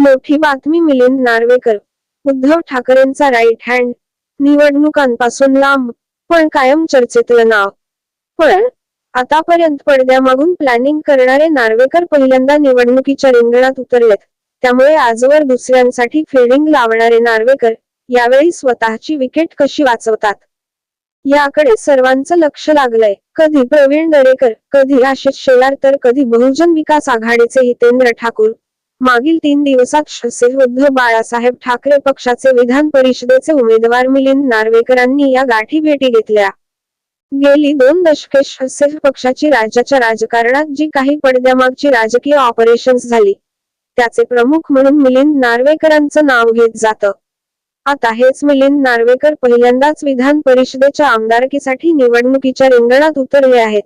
मोठी बातमी मिलिंद नार्वेकर. उद्धव ठाकरेंचा राईट हँड निवडणुकांपासून लांब पण कायम चर्चेतलं नाव. पण आतापर्यंत पडद्यामागून प्लॅनिंग करणारे नार्वेकर पहिल्यांदा निवडणुकीच्या रिंगणात उतरलेत. त्यामुळे आजवर दुसऱ्यांसाठी फिल्डिंग लावणारे नार्वेकर यावेळी स्वतःची विकेट कशी वाचवतात? याकडे सर्वांचं लक्ष लागलंय. कधी प्रवीण दरेकर कधी आशिष शेलार तर कधी बहुजन विकास आघाडीचे हितेंद्र ठाकूर. मागील तीन दिवसात शिवसेवृद्ध बाळासाहेब ठाकरे पक्षाचे विधान परिषदेचे उमेदवार मिलिंद नार्वेकरांनी या गाठी भेटी घेतल्या. गेली दोन दशके शिवसेना पक्षाची राज्याच्या राजकारणात जी काही पडद्यामागची राजकीय ऑपरेशन्स झाली त्याचे प्रमुख म्हणून मिलिंद नार्वेकरांचं नाव घेत जातं. आता हेच मिलिंद नार्वेकर पहिल्यांदाच विधान परिषदेच्या आमदारकीसाठी निवडणुकीच्या रिंगणात उतरले आहेत.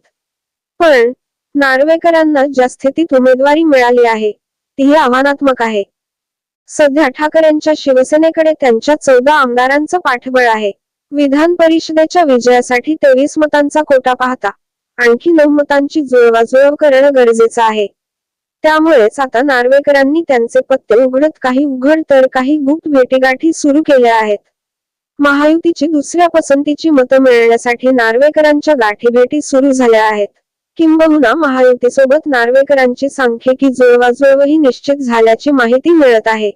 पण नार्वेकरांना ज्या स्थितीत उमेदवारी मिळाली आहे तीही आव्हानात्मक आहे. सध्या ठाकरेंच्या शिवसेनेकडे त्यांच्या चौदा आमदारांचं पाठबळ आहे. विधान परिषदेच्या विजयासाठी तेवीस मतांचा कोटा पाहता आणखी नऊ मतांची जुळवाजुळव करणं गरजेचं आहे. त्यामुळेच आता नार्वेकरांनी त्यांचे पत्ते उघडत काही उघड तर काही गुप्त भेटीगाठी सुरू केल्या आहेत. महायुतीची दुसऱ्या पसंतीची मतं मिळण्यासाठी नार्वेकरांच्या गाठीभेटी सुरू झाल्या आहेत. किंबहुना महायुतीसोबत नार्वेकरांची सांख्यिकी जुळवाजुळवही निश्चित झाल्याची माहिती मिळत आहे.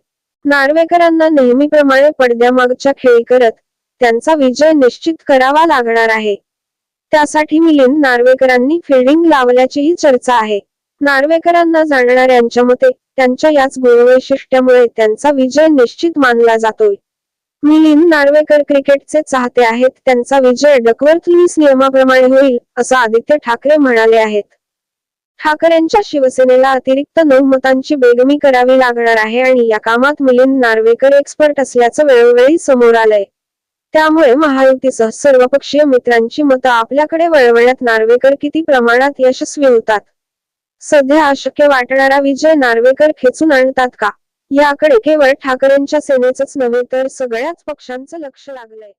नार्वेकरांना नेहमीप्रमाणे पडद्यामागच्या खेळी करत त्यांचा विजय निश्चित करावा लागणार आहे. त्यासाठी मिलिंद नार्वेकरांनी फिल्डिंग लावल्याचीही चर्चा आहे. नार्वेकरांना जाणणाऱ्यांच्या मते त्यांच्या याच गुणवैशिष्ट्यामुळे त्यांचा विजय निश्चित मानला जातोय. मिलिंद नार्वेकर क्रिकेटचे चाहते आहेत. त्यांचा विजय डकवर्थ लीस नियमाप्रमाणे होईल असं आदित्य ठाकरे म्हणाले आहेत. ठाकरेंच्या शिवसेनेला अतिरिक्त नऊ मतांची बेगमी करावी लागणार आहे आणि या कामात मिलिंद नार्वेकर एक्सपर्ट असल्याचं वेळोवेळी समोर आलंय. त्यामुळे महायुतीसह सर्वपक्षीय मित्रांची मतं आपल्याकडे वळवण्यात नार्वेकर किती प्रमाणात यशस्वी होतात? सध्या अशक्य वाटणारा विजय नार्वेकर खेचून आणतात का? याकडे केवळ ठाकरेंच्या सेनेचंच नव्हे तर सगळ्याच पक्षांचं लक्ष लागलंय.